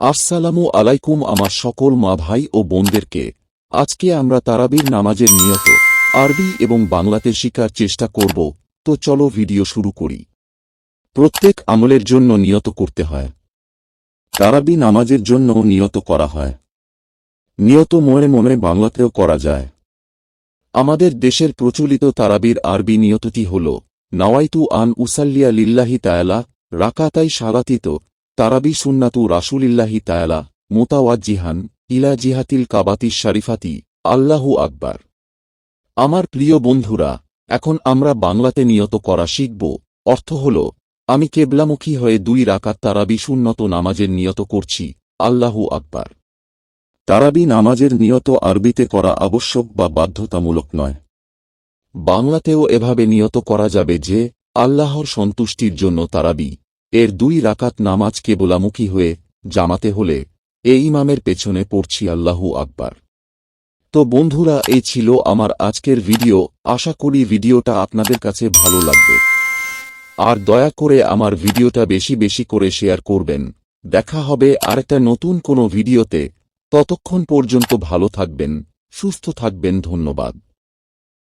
আসসালামু আলাইকুম আমার সকল মা ভাই ও বোনদেরকে। আজকে আমরা তারাবির নামাজের নিয়ত, আরবি এবং বাংলাতে শিকার চেষ্টা করব, তো চলো ভিডিও শুরু করি। প্রত্যেক আমলের জন্য নিয়ত করতে হয়। তারাবি নামাজের জন্য নিয়ত করা হয়। নিয়ত মনে মনে বাংলাতেও করা যায়। আমাদের দেশের প্রচলিত তারাবির আরবি নিয়তটি হল, নাওয়াইতু আন উসাল্লিয়া লিল্লাহি তায়ালা রাকাতাই সালাতিত তারাবি সুন্নাতু রাসুলিল্লাহি তায়ালা মোতাওয়াজ্জিহান ইলা জিহাতিল কাবাতি শারিফাতি, আল্লাহু আকবার। আমার প্রিয় বন্ধুরা, এখন আমরা বাংলাতে নিয়ত করা শিখব। অর্থ হল, আমি কেবলামুখী হয়ে দুই রাকাত তারাবি সুন্নত নামাজের নিয়ত করছি, আল্লাহু আকবার। তারাবি নামাজের নিয়ত আরবিতে করা আবশ্যক বা বাধ্যতামূলক নয়। বাংলাতেও এভাবে নিয়ত করা যাবে যে, আল্লাহর সন্তুষ্টির জন্য তারাবি এর দুই রাকাত নামাজ কেবলামুখী হয়ে জামাতে হলে এ ইমামের পেছনে পড়ছি আল্লাহু আকবার। তো বন্ধুরা, এই ছিল আমার আজকের ভিডিও। আশা করি ভিডিওটা আপনাদের কাছে ভালো লাগবে। আর দয়া করে আমার ভিডিওটা বেশি বেশি করে শেয়ার করবেন। দেখা হবে আরেকটা নতুন কোনো ভিডিওতে। ততক্ষণ পর্যন্ত ভালো থাকবেন, সুস্থ থাকবেন, ধন্যবাদ।